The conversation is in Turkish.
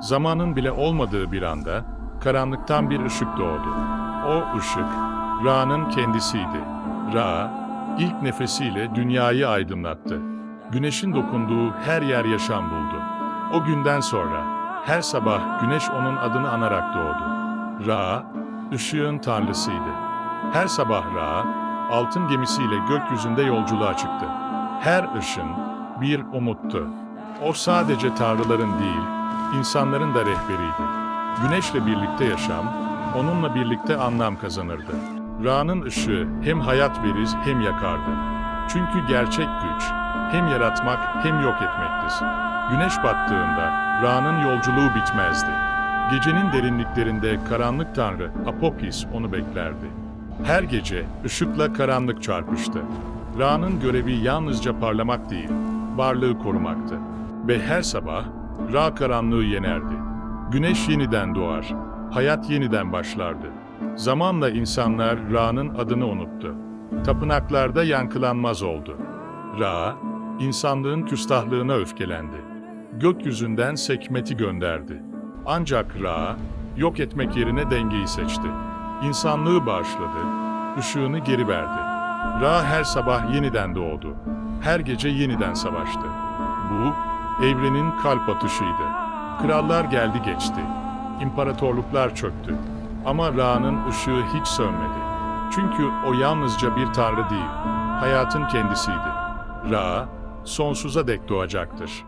Zamanın bile olmadığı bir anda karanlıktan bir ışık doğdu. O ışık Ra'nın kendisiydi. Ra, ilk nefesiyle dünyayı aydınlattı. Güneşin dokunduğu her yer yaşam buldu. O günden sonra her sabah güneş onun adını anarak doğdu. Ra, ışığın tanrısıydı. Her sabah Ra, altın gemisiyle gökyüzünde yolculuğa çıktı. Her ışın bir umuttu. O sadece tanrıların değil, insanların da rehberiydi. Güneşle birlikte yaşam, onunla birlikte anlam kazanırdı. Ra'nın ışığı hem hayat verir hem yakardı. Çünkü gerçek güç hem yaratmak hem yok etmektir. Güneş battığında Ra'nın yolculuğu bitmezdi. Gecenin derinliklerinde karanlık tanrı Apokis onu beklerdi. Her gece ışıkla karanlık çarpıştı. Ra'nın görevi yalnızca parlamak değil, varlığı korumaktı. Ve her sabah Ra karanlığı yenerdi. Güneş yeniden doğar, hayat yeniden başlardı. Zamanla insanlar Ra'nın adını unuttu. Tapınaklarda yankılanmaz oldu. Ra, insanlığın küstahlığına öfkelendi. Gökyüzünden sekmeti gönderdi. Ancak Ra, yok etmek yerine dengeyi seçti. İnsanlığı bağışladı, ışığını geri verdi. Ra her sabah yeniden doğdu. Her gece yeniden savaştı. Bu, evrenin kalp atışıydı. Krallar geldi geçti. İmparatorluklar çöktü. Ama Ra'nın ışığı hiç sönmedi. Çünkü o yalnızca bir tanrı değil, hayatın kendisiydi. Ra, sonsuza dek doğacaktır.